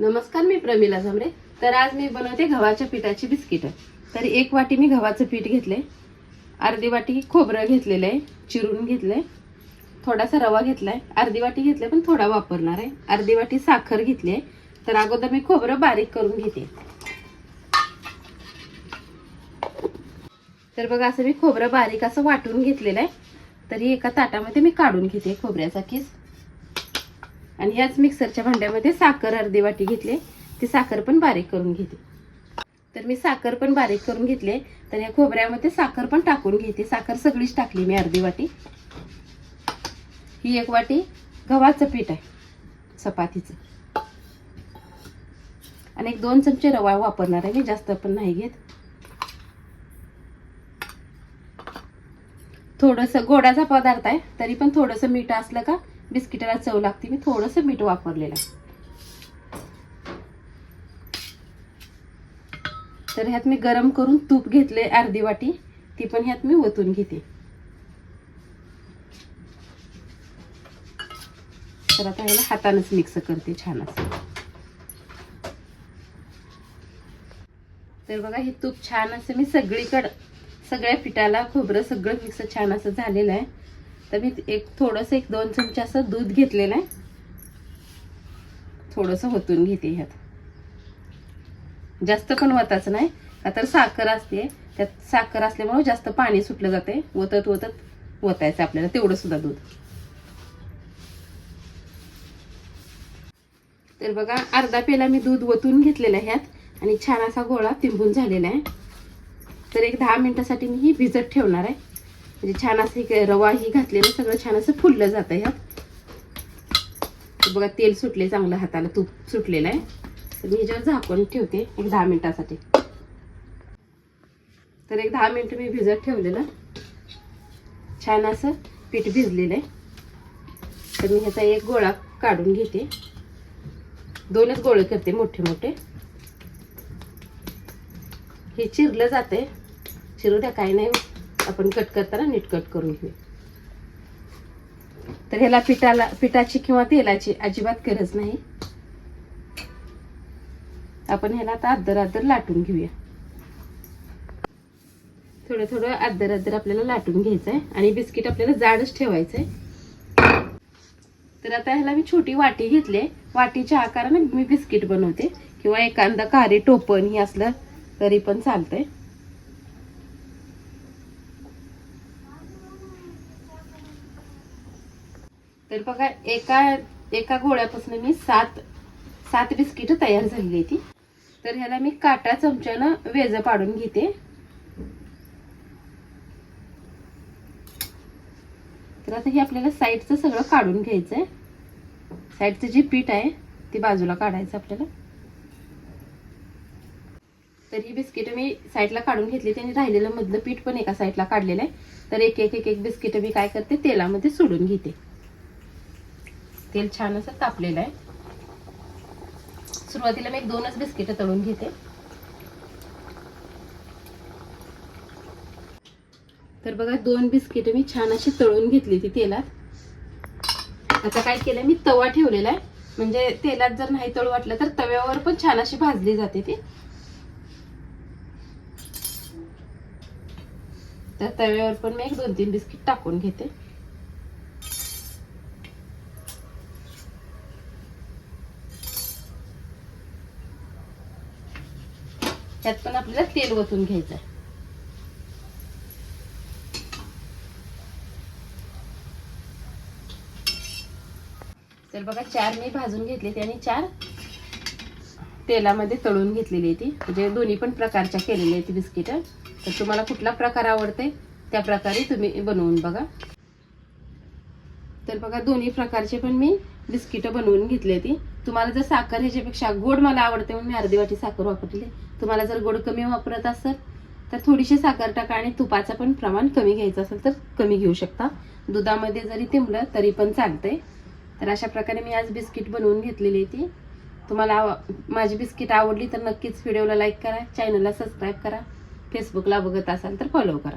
नमस्कार मी प्रमिला झांबरे तर आज मी बनवते गव्हाच्या पिठाची बिस्किटं. तर एक वाटी मी गव्हाचं पीठ घेतले अर्धी वाटी खोबरं घेतलेलं आहे चिरून घेतलंय. थोडासा रवा घेतलाय. अर्धी वाटी घेतले पण थोडा वापरणार आहे. अर्धी वाटी साखर घेतली आहे. तर अगोदर मी खोबरं बारीक करून घेते. तर बघा असं मी खोबरं बारीक असं वाटून घेतलेलं आहे. तरी एका ताटामध्ये मी काढून घेते खोबऱ्याचा किस. आणि याच मिक्सरच्या भांड्यामध्ये साखर अर्धी वाटी घेतली. ती साखर पण बारीक करून घेते. तर मी साखर पण बारीक करून घेतले. तर या खोबऱ्यामध्ये साखर पण टाकून घेते. साखर सगळीच टाकली मी अर्धी वाटी. ही एक वाटी गव्हाचं पीठ आहे चपातीचं. आणि एक दोन चमचे रवा वापरणार आहे मी जास्त पण नाही घेत. थोडंसं गोडाचा पदार्थ आहे तरी पण थोडंसं मीठ असलं का बिस्किटाला चव लागते. मी थोडंसं मीठ वापरलेलं आहे. तर ह्यात मी गरम करून तूप घेतले अर्धी वाटी. ती पण ह्यात मी ओतून घेते. तर आता ह्याला हातानच मिक्स करते छान असं तर बघा हे तूप छान असं मी सगळीकडं सगळ्या पिठाला खोबरं सगळं मिक्स छान असं झालेलं आहे. तर मी एक थोडंसं एक दोन चमचे असं दूध घेतलेलं आहे. थोडंसं होतून घेते ह्यात. जास्त पण वताचं नाही. का तर साखर असते. त्यात साखर असल्यामुळं जास्त पाणी सुटलं जाते. वतत वतत वतायचं आपल्याला. तेवढं सुद्धा दूध. तर बघा अर्धा पेला मी दूध ओतून घेतलेलं आहे ह्यात. आणि छान असा गोळा तिंबून झालेला आहे. तर एक दहा मिनिटासाठी मी ही भिजत ठेवणार आहे. म्हणजे छान असं रवा ही घातलेलं सगळं छान असं फुललं जातं ह्यात. बघा तेल सुटले चांगलं हाताला तूप सुटलेलं आहे. तर मी ह्याच्यावर झाकून ठेवते एक दहा मिनिटासाठी. तर एक दहा मिनिटं मी भिजत ठेवलेलं. छान असं पीठ भिजलेलं आहे. तर मी ह्याचा एक गोळा काढून घेते. दोनच गोळे करते मोठे मोठे. हे चिरलं जाते चिरू द्या काही नाही आपण कट करताना नीट कट करून घेऊ. तर ह्याला पिठाला पिठाची किंवा तेलाची अजिबात गरज नाही. आपण ह्याला आता आदर आदर लाटून घेऊया. थोडं थोडं आदर आदर आपल्याला लाटून घ्यायचं आहे आणि बिस्किट आपल्याला जाडच ठेवायचं आहे तर आता ह्याला मी छोटी वाटी घेतली आहे. वाटीच्या आकाराने मी बिस्किट बनवते. किंवा एखादा कारे टोपण ही असलं तरी पण चालतंय. तर बघा एका एका गोळ्यापासून मी सात सात बिस्किट तयार झालेली ती. तर ह्याला मी काटा चमच्यानं वेज पाडून घेते. तर आता हे आपल्याला साईडचं सगळं काढून घ्यायचं आहे साईडचं जे पीठ आहे ते बाजूला काढायचं आपल्याला. तर ही बिस्किट मी साईडला काढून घेतली. त्यांनी राहिलेलं मधलं पीठ पण एका साईडला काढलेलं आहे. तर एक एक एक एक बिस्किट मी काय करते तेलामध्ये सोडून घेते. तेल छान असं तापलेलं आहे. सुरुवातीला मी एक दोनच बिस्किट तळून घेते. तर बघा दोन बिस्किट मी छान अशी तळून घेतली ती तेलात. आता काय केलंय मी तवा ठेवलेला आहे. म्हणजे तेलात जर नाही तळू वाटलं तर तव्यावर पण छान अशी भाजली जाते ती. तर तव्यावर पण मी एक दोन तीन बिस्किट टाकून घेते. त्यात पण आपल्याला तेल ओतून घ्यायचं आहे तर बघा चार मी भाजून घेतले आणि चार तेलामध्ये तळून घेतलेली आहे ती. म्हणजे दोन्ही पण प्रकारच्या केलेल्या आहेत बिस्किट. तर तुम्हाला कुठला प्रकार आवडते त्या प्रकारे तुम्ही बनवून बघा. तर बघा दोन्ही प्रकारचे पण मी बिस्किटं बनवून घेतली ती तुम्हाला जर साखर ह्याच्यापेक्षा गोड मला आवडते म्हणून मी अर्धी वाटी साखर वापरली. तुम्हाला जर गोड कमी वापरत असेल तर थोडीशी साखर टाका आणि तुपाचं पण प्रमाण कमी घ्यायचं असेल तर कमी घेऊ शकता. दुधामध्ये जरी तिंबलं तरी पण चालतंय. तर अशा प्रकारे मी आज बिस्किट बनवून घेतलेली ती. तुम्हाला माझी बिस्किट आवडली तर नक्कीच व्हिडिओला लाईक करा चॅनलला सबस्क्राईब करा फेसबुकला बघत असाल तर फॉलो करा.